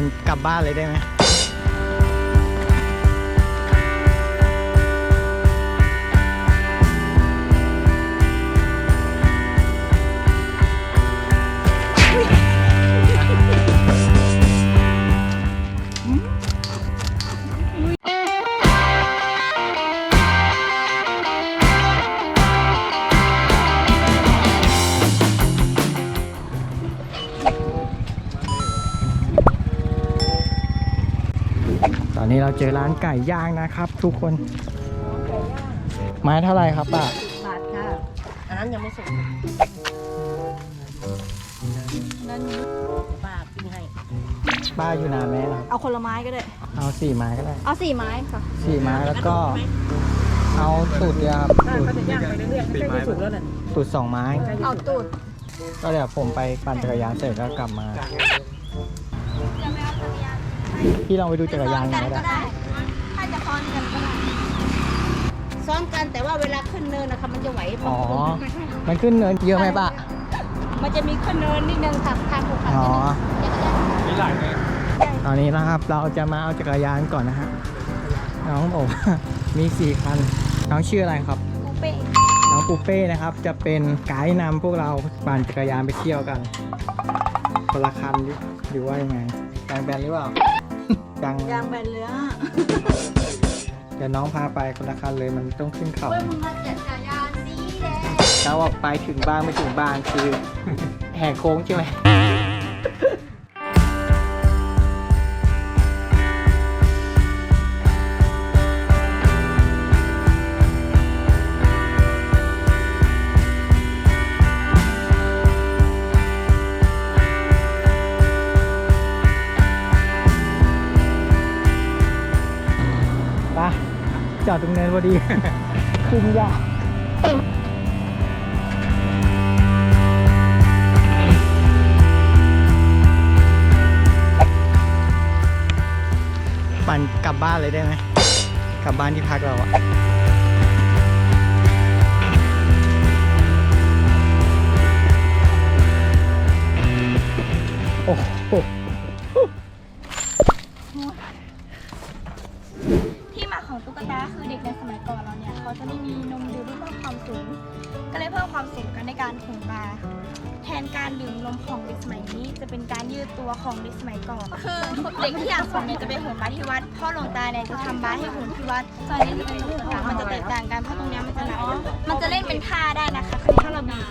ันกลับบ้านเลยได้ไหม นนี้เราเจอร้านไก่ย่างนะครับ ทุกคน ไม้เท่าไหร่ครับป้าบาทค่ะ อันนั้นยังไม่สุกนั่นบาทกินให้ ป้าอยู่นานไหมครับ เอาคนละไม้ก็ได้ เอาสี่ไม้ก็ได้เอาสี่ไม้ค่ะสี่ไม้แล้วก็ เอาตูดเดียวครับถ้าตูดเขาจะย่างไปเรื่อยๆใกล้จะสุกแล้วน่ะตูดสองไม้ เอาตูด ก็เดี๋ยวผมไปปั่นจักรยานเสร็จก็กลับมา พี่ลองไปดูจักรยานหน่อยก็ได้ ถ้าจะซ้อนกันก็ได้ซ้อมกันแต่ว่าเวลาขึ้นเนินนะคะมันจะไหวอ๋อ มันขึ้นเนินเยอะไหมป้ามันจะมีขึ้นเนินนิดนึงค่ะทางภูเขาอ๋อนิดนึงตอนนี้นะครับเราจะมาเอาจักรยานก่อนนะฮะน้องบอกว่ามีสี่คัน น้องชื่ออะไรครับปูเป้น้องปูเป้นะครับ จะเป็นไกด์นำพวกเราปั่นจักรยานไปเที่ยวกันคนละคันหรือหรือว่ายังไงยางแบนหรือเปล่า ยังยางแบนเรือเดี๋ยวน้องพาไปคนละคันเลยมันต้องขึ้นเขาเฮ้ยมึงมาจัดจักรยาสีแดงแล้วว่าไปถึงบ้านไม่ถึงบ้านคือ แหกโค้งใช่ไหม ไปจอดตรงเนินพอดีคุมยากปั่นกลับบ้านเลยได้ไหมกลับบ้านที่พักเราอะ การดื่มนมของเด็กสมัยนี้ จะเป็นการยืดตัวของเด็กสมัยก่อนคือเด็กที่อยากสูงเนี่ยจะไปหุงปลาที่วัดพ่อหลวงตาเนี่ยจะทำบาร์ให้หุงที่วัดส่วนนี้ที่เป็นนมต่างๆมันจะแตกต่างกันเพราะตรงเนี้ยมันจะหนักมันจะเล่นเป็นท่าได้นะคะคือถ้าเราบีบ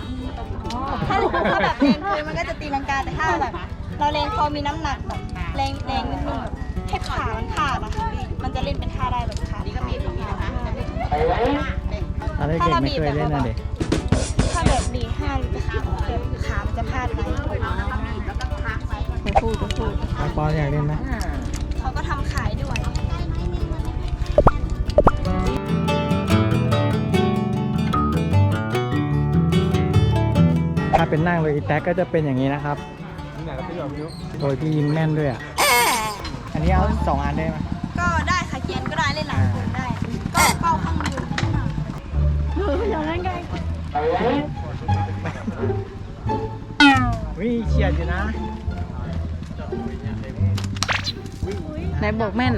ถ้าถ้าแบบแรงเกินมันก็จะตีลังกาแต่ถ้าแบบเราแรงพอมีน้ำหนักแบบแรงแรงนิดนึงแบบให้ขามันขาดนะคะมันจะเล่นเป็นท่าได้แบบขานี่ก็มีตรงนี้นะคะตอนเด็กๆไม่เคยเล่นนะเด็กถ้าแบบดีห้าจะขาแบบขามัน จะพลาดไปจะพูดจะพูดน้องปอนอยากเล่นไหมเขาก็ทำขายด้วย ถ้าเป็นนั่งเลยอีแท็กก็จะเป็นอย่างนี้นะครับโดยพี่ยิ้มแม่นด้วยอะ อันนี้เอาสองอันได้ไหมก็ได้ค่ะเกียนก็ได้เล่นหลายคนได้ ก็เป้าข้างบนเอออย่างนั้นไง วิเฉียดอยู่นะไหนบอกแม่น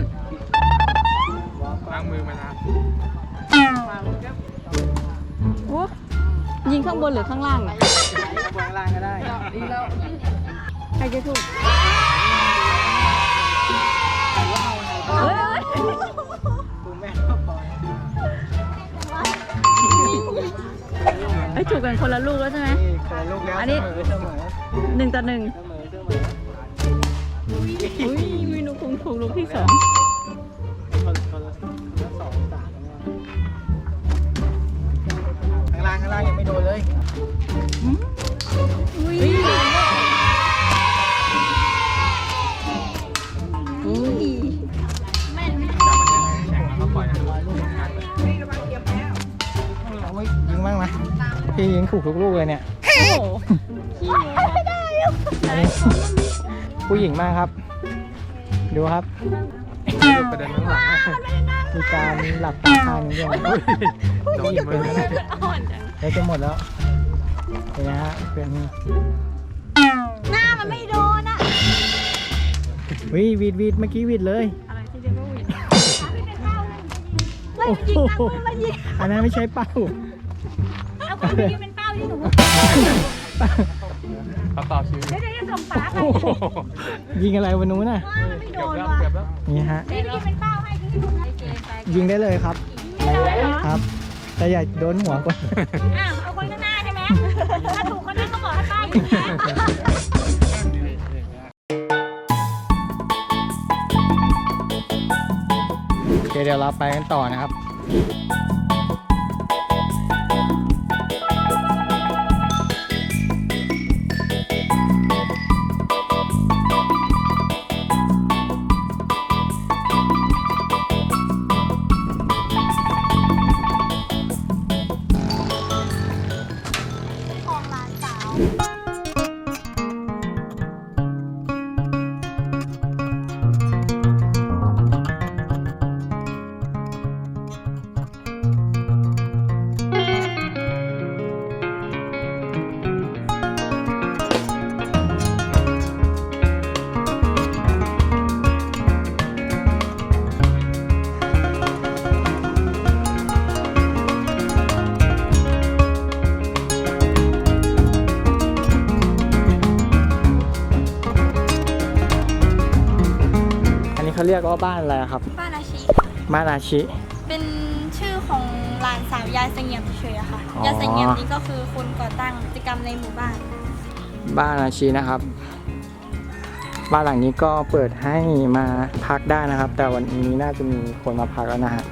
โอ้ยิงข้างบนหรือข้างล่างอะวางล่างก็ได้ใครจะถูก เอ้ยถูกกันคนละลูกแล้วใช่ไหม นี่คนละลูกแล้วอันนี้ เสมอเสมอหนึ่งต่อหนึ่งเสมอเสมออุ้ยมีหนูคงถูกลูกที่สองคนคนละแล้วสองสามข้างล่างข้างล่างยังไม่โดนเลยอุ้ย พี่ยิงถูกทุกลูกเลยเนี่ย โอ้โหอันนี้ผู้หญิงมากครับ ดูครับประเด็นข้างหลังมีการหลับตาข้างหนึงด้วยนะผู้หญิงเป็นแล้วแล้วจะหมดแล้วเห็นไหมฮะเป็นหน้ามันไม่โดนอะวิวีดวีดเมื่อกี้วีดเลยอะไรที่เรียกว่าหวีดเฮ้ยยิงตามปืนมายิงอันนั้นไม่ใช่เป้าเอาค นไปยิงเป็นเป้าที่หนูเขาต่อชีวิตเดี๋ยวเดี๋ยวจะส่งฟ้าไปยิงอะไรวันนู้นน่ะ ว่ามันไม่โดเกือบนแล้วว่ะเกือบแล้วนี่ฮะ นี่ยิงเป็นเป้าให้ที่หนูนะยิงได้เลยครับ ไม่ได้เหรอครับ แต่อย่าโดนหัวก่อน อ้าวเอาคนข้างหน้าใช่ไหมถ้าถูกคนนั้นก็บอกให้ป้ายิงนะโอเคเดี๋ยวเราไปกันต่อนะครับขอ นนี้เขาเรียกว่าบ้านอะไรครับ บ้านอาชีบ้านอาชิ เป็นชื่อของหลานสาวยายเสงี่ยมเฉยๆอะค่ะ อ๋อ ยายเสงี่ยมนี่ก็คือคนก่อตั้งกิจกรรมในหมู่บ้าน บ้านอาชีนะครับ บ้านหลังนี้ก็เปิดให้มาพักได้นะครับ แต่วันนี้น่าจะมีคนมาพักแล้วนะฮะ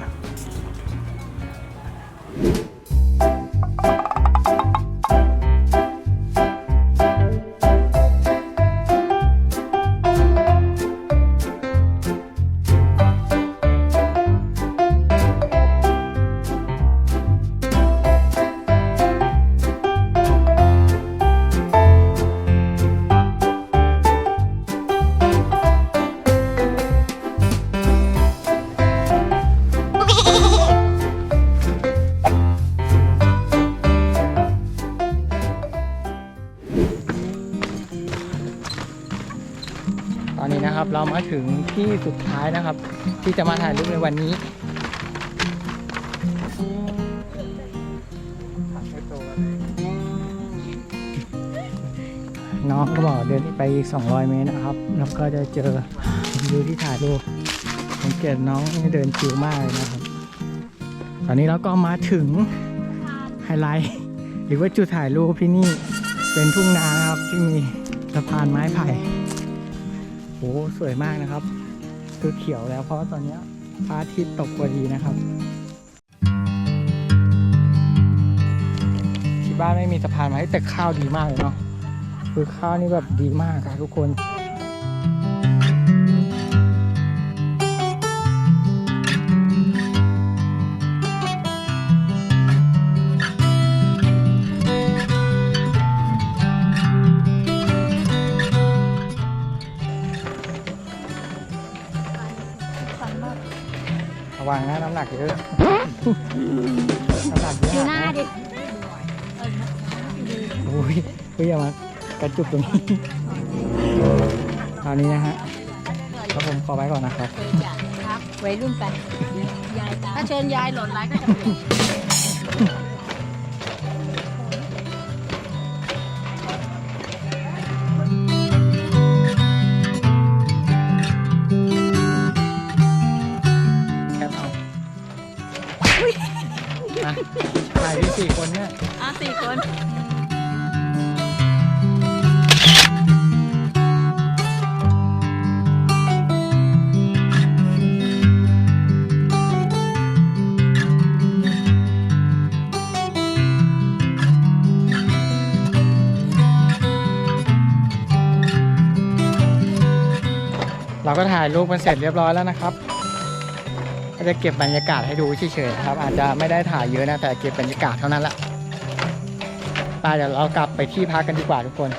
นะครับ เรามาถึงที่สุดท้ายนะครับ ที่จะมาถ่ายรูปในวันนี้น้องก็บอกเดินไปอีก200 เมตรนะครับ แล้วก็จะเจอวิวที่ถ่ายรูปสังเกตน้องเดินชิวมากเลยนะครับ ตอนนี้เราก็มาถึงไฮไลท์หรือว่าจุดถ่ายรูปที่นี่เป็นทุ่งนาครับที่มีสะพานไม้ไผ่ โอ้สวยมากนะครับ คือเขียวแล้วเพราะว่าตอนนี้พระอาทิตย์ตกพอดีนะครับ ที่บ้านไม่มีสะพานไม้แต่ข้าวดีมากเลยเนาะคือข้าวนี่แบบดีมากอะทุกคน วังนะน้ำหนักเยอะ น้ำหนักเยอะดูหน้าดิโอ้ยเฮ้ยอย่ามากระจุกตรงนี้ตอนนี้นะฮะแล้วผมขอไว้ก่อนนะครับวัยรุ่นไปถ้าเชิญยายหล่นไรก็จะเปลี่ยนะถ่ายที่สี่คนเนี่ยอะสี่คน เราก็ถ่ายรูปกันเสร็จเรียบร้อยแล้วนะครับ ก็จะเก็บบรรยากาศให้ดูเฉยๆนะครับ อาจจะไม่ได้ถ่ายเยอะนะแต่เก็บบรรยากาศเท่านั้นแหละไปเดี๋ยวเรากลับไปที่พักกันดีกว่าทุกคน